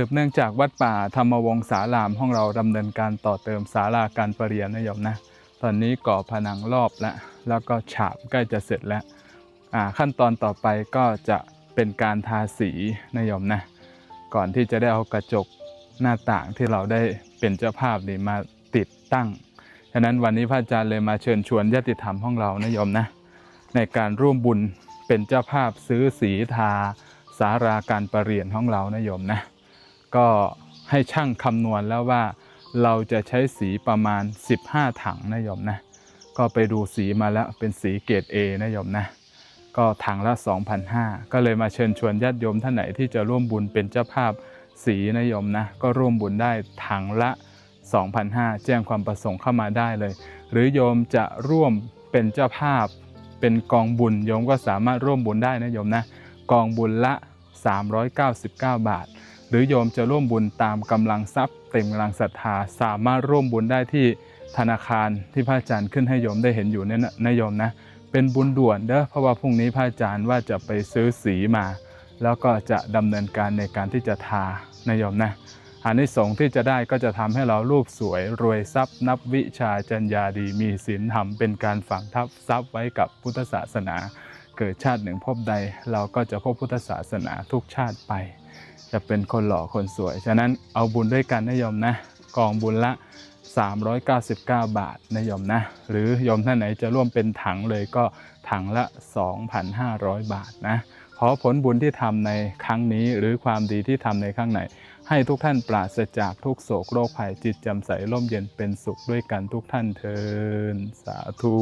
สืบเนื่องจากวัดป่าธรรมวงศารามห้องเราดำเนินการต่อเติมศาลาการประเรียนนะโยมนะ ตอนนี้ก่อผนังรอบแล้วแล้วก็ฉาบใกล้จะเสร็จแล้วขั้นตอนต่อไปก็จะเป็นการทาสีนะโยมนะ ก่อนที่จะได้เอากระจกหน้าต่างที่เราได้เป็นเจ้าภาพนี่มาติดตั้งฉะนั้นวันนี้พระอาจารย์เลยมาเชิญชวนญาติธรรมห้องเรานะโยมนะ ในการร่วมบุญเป็นเจ้าภาพซื้อสีทาสาราการประเรียนของเรานะโยมนะ ก็ให้ช่างคำนวณแล้วว่าเราจะใช้สีประมาณ 15 ถังนะโยมนะ ก็ไปดูสีมาแล้วเป็นสีเกรด A นะโยมนะ ก็ถังละ 2,500 ก็เลยมาเชิญชวนญาติโยมท่านไหนที่จะร่วมบุญเป็นเจ้าภาพสีนะโยมนะ ก็ร่วมบุญได้ถังละ 2,500 แจ้งความประสงค์เข้ามาได้เลย หรือโยมจะร่วมเป็นเจ้าภาพ เป็นกองบุญโยมก็สามารถร่วมบุญได้นะโยมนะ กองบุญละ 399 บาท หรือโยมจะร่วมบุญตามกำลังทรัพย์ เต็มกำลังศรัทธาสามารถร่วมบุญได้ที่ธนาคารที่พระอาจารย์ขึ้นให้โยมได้เห็นอยู่เนี่ยนะนะโยมนะ เป็นบุญด่วนเด้อเพราะว่าพรุ่งนี้พระอาจารย์ว่าจะไปซื้อสีมา แล้วก็จะดำเนินการในการที่จะทานะโยมนะอานิสงส์ที่จะได้ก็จะทำให้เรารูปสวยรวยทรัพย์ นับวิชาจัญญาดีมีศีลธรรมเป็นการฝังทับทรัพย์ไว้กับพุทธศาสนา เกิดชาติหนึ่งพบใด เราก็จะพบพุทธศาสนาทุกชาติไป จะเป็นคนหล่อคนสวย ฉะนั้นเอาบุญด้วยกันนะโยมนะ กองบุญละ 399 บาทนะโยมนะ หรือโยมท่านไหนจะร่วมเป็นถังเลยก็ถังละ 2,500 บาทนะ ขอผลบุญที่ทำในครั้งนี้ หรือความดีที่ทำในครั้งไหน ให้ทุกท่านปราศจากทุกโศกโรคภัยจิตจำใสร่มเย็นเป็นสุขด้วยกันทุกท่านเทินสาธุ